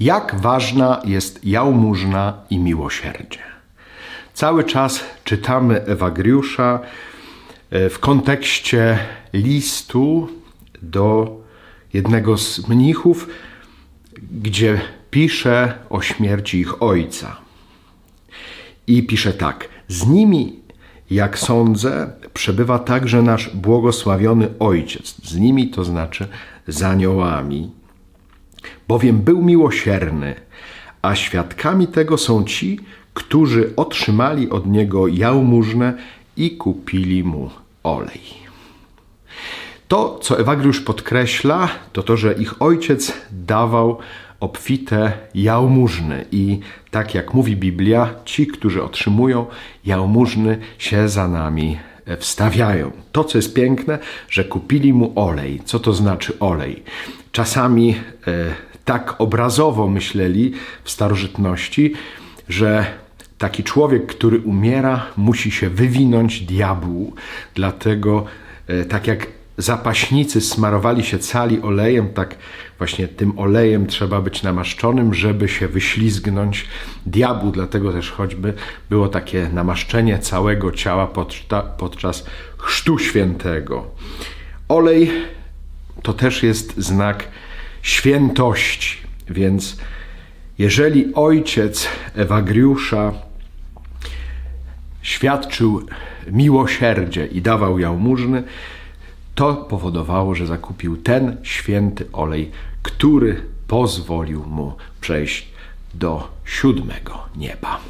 Jak ważna jest jałmużna i miłosierdzie. Cały czas czytamy Ewagriusza e, w kontekście listu do jednego z mnichów, gdzie pisze o śmierci ich ojca. I pisze tak: Z nimi, jak sądzę, przebywa także nasz błogosławiony ojciec. Z nimi to znaczy z aniołami, bowiem był miłosierny, a świadkami tego są ci, którzy otrzymali od niego jałmużnę i kupili mu olej. To, co Ewagriusz podkreśla, to to, że ich ojciec dawał obfite jałmużny i tak jak mówi Biblia, ci, którzy otrzymują jałmużny się za nami wstawiają. To, co jest piękne, że kupili mu olej. Co to znaczy olej? Czasami e, tak obrazowo myśleli w starożytności, że taki człowiek, który umiera, musi się wywinąć diabłu. Dlatego, e, tak jak zapaśnicy smarowali się cali olejem, tak właśnie tym olejem trzeba być namaszczonym, żeby się wyślizgnąć diabłu. Dlatego też choćby było takie namaszczenie całego ciała podczas, chrztu świętego. Olej to też jest znak świętości, więc jeżeli ojciec Ewagriusza świadczył miłosierdzie i dawał jałmużny, to powodowało, że zakupił ten święty olej, który pozwolił mu przejść do siódmego nieba.